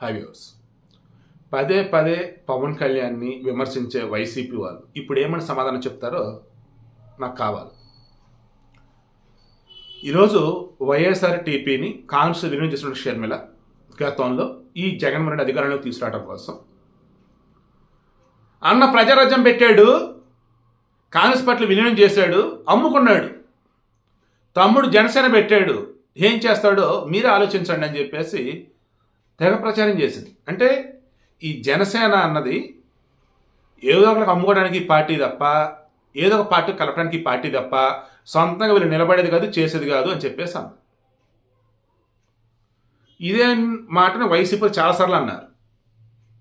Highways పదే పదే పవన్ కళ్యాణ్ని విమర్శించే వైసీపీ వాళ్ళు ఇప్పుడు ఏమని సమాధానం చెప్తారో నాకు కావాలి. ఈరోజు వైఎస్ఆర్ టీపీని కాంగ్రెస్ విలీనం చేసిన షర్మిల గతంలో ఈ జగన్మోహన్ రెడ్డి అధికారంలోకి తీసుకురావడం కోసం అన్న ప్రజారాజ్యం పెట్టాడు కాంగ్రెస్ పార్టీ విలీనం చేశాడు అమ్ముకున్నాడు తమ్ముడు జనసేన పెట్టాడు ఏం చేస్తాడో మీరే ఆలోచించండి అని చెప్పేసి తెగ ప్రచారం చేసింది. అంటే ఈ జనసేన అన్నది ఏదో ఒకరికి అమ్ముకోవడానికి పార్టీ తప్ప ఏదో ఒక పార్టీ కలపడానికి పార్టీ తప్ప సొంతంగా వీళ్ళు నిలబడేది కాదు చేసేది కాదు అని చెప్పేసి అన్నారు. ఇదే మాటను వైసీపీ చాలాసార్లు అన్నారు.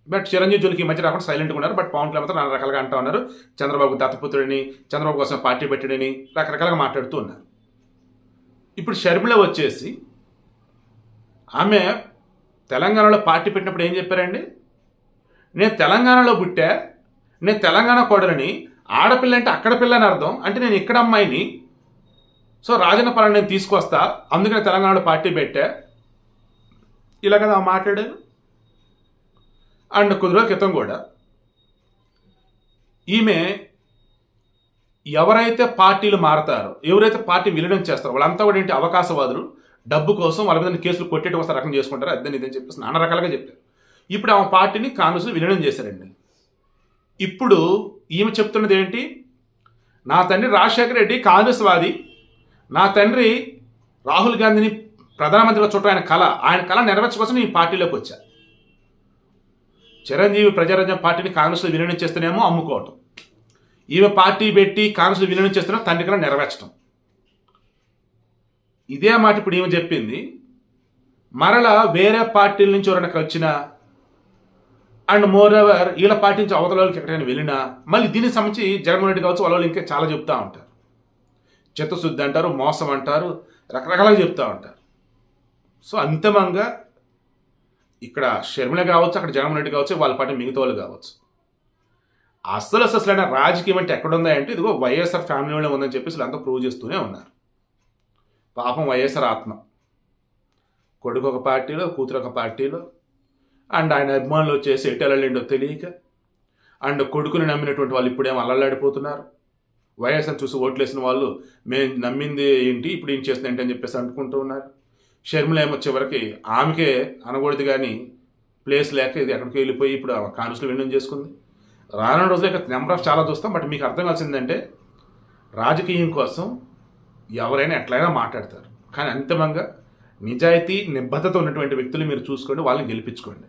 బట్ చిరంజీవి జోలికి ఈ మధ్య రాకుండా సైలెంట్గా ఉన్నారు. బట్ పవన్ కళ్యాణ్ మాత్రం నానా రకాలుగా అంటూ ఉన్నారు. చంద్రబాబు దత్తపుత్రుడిని చంద్రబాబు కోసం పార్టీ పెట్టడని రకరకాలుగా మాట్లాడుతూ ఉన్నారు. ఇప్పుడు షర్మిల వచ్చేసి ఆమె తెలంగాణలో పార్టీ పెట్టినప్పుడు ఏం చెప్పారండి? నేను తెలంగాణలో పుట్టా నేను తెలంగాణ కోడలని ఆడపిల్ల అంటే అక్కడ పిల్ల అని అర్థం అంటే నేను ఇక్కడ అమ్మాయిని. సో రాజన్న పాలన నేను తీసుకొస్తా అందుకని తెలంగాణలో పార్టీ పెట్టా. ఇలా కదా మాట్లాడాను. అండ్ కొద్ది రోజుల క్రితం కూడా ఈమె ఎవరైతే పార్టీలు మారతారో ఎవరైతే పార్టీ విలీనం చేస్తారో వాళ్ళంతా కూడా ఏంటి అవకాశవాదులు డబ్బు కోసం వాళ్ళ మీద కేసులు కొట్టేట వస్తే రకం చేసుకుంటారు. అదని ఇదని చెప్పేసి నానా రకాలుగా చెప్పారు. ఇప్పుడు ఆమె పార్టీని కాంగ్రెస్ విలీనం చేశారండి. ఇప్పుడు ఈమె చెప్తున్నది ఏంటి? నా తండ్రి రాజశేఖర రెడ్డి కాంగ్రెస్ వాది నా తండ్రి రాహుల్ గాంధీని ప్రధానమంత్రిగా చూడటం ఆయన కళ. ఆయన కళ నెరవేర్చుకోసం నేను ఈ పార్టీలోకి వచ్చా. చిరంజీవి ప్రజారాజ్యం పార్టీని కాంగ్రెస్లో విలీనం చేస్తేనేమో అమ్ముకోవటం. ఈమె పార్టీ పెట్టి కాంగ్రెస్లో విలీనం చేస్తున్న తండ్రి కళ నెరవేర్చడం ఇదే మాట ఇప్పుడు ఈమె చెప్పింది. మరలా వేరే పార్టీల నుంచి ఎవరైనా వచ్చినా అండ్ మోర్ ఎవర్ వీళ్ళ పార్టీ నుంచి అవతల వాళ్ళకి ఎక్కడైనా వెళ్ళినా మళ్ళీ దీనికి సంబంధించి జగన్మోహన్ రెడ్డి కావచ్చు వాళ్ళు ఇంకా చాలా చెప్తా ఉంటారు. చిత్తశుద్ధి అంటారు మోసం అంటారు రకరకాలుగా చెప్తూ ఉంటారు. సో అంతిమంగా ఇక్కడ షర్మిల కావచ్చు అక్కడ జగన్మోహన్ రెడ్డి కావచ్చు వాళ్ళ పార్టీ మిగతా వాళ్ళు కావచ్చు. అసలు అసలు రాజకీయం అంటే ఎక్కడుందా అంటే ఇదిగో వైఎస్ఆర్ ఫ్యామిలీలోనే ఉందని చెప్పేసి అంతా ప్రూవ్ చేస్తూనే ఉన్నారు. పాపం వైఎస్ఆర్ ఆత్మ. కొడుకు ఒక పార్టీలో కూతురు ఒక పార్టీలో. అండ్ ఆయన అభిమానులు వచ్చేసి ఎటు వెళ్ళలేండో తెలియక అండ్ కొడుకుని నమ్మినటువంటి వాళ్ళు ఇప్పుడేమో అల్లలాడిపోతున్నారు. వైఎస్ఆర్ చూసి ఓట్లేసిన వాళ్ళు మేము నమ్మింది ఏంటి? ఇప్పుడు ఏం చేస్తుంది ఏంటి? అని చెప్పేసి అనుకుంటూ ఉన్నారు. షర్మిల ఏమో చివరికి ఆమెకే అనకూడదు కానీ ప్లేస్ లేక ఇది ఎక్కడికి వెళ్ళిపోయి ఇప్పుడు కాంగ్రెస్లో విలీనం చేసుకుంది. రానున్న రోజులు ఇక నెంబర్ ఆఫ్ చాలా చూస్తాం. బట్ మీకు అర్థం కావాల్సిందంటే రాజకీయం కోసం ఎవరైనా ఎట్లయినా మాట్లాడతారు. కానీ అంతిమంగా నిజాయితీ నిబద్ధత ఉన్నటువంటి వ్యక్తులు మీరు చూసుకోండి వాళ్ళని గెలిపించుకోండి.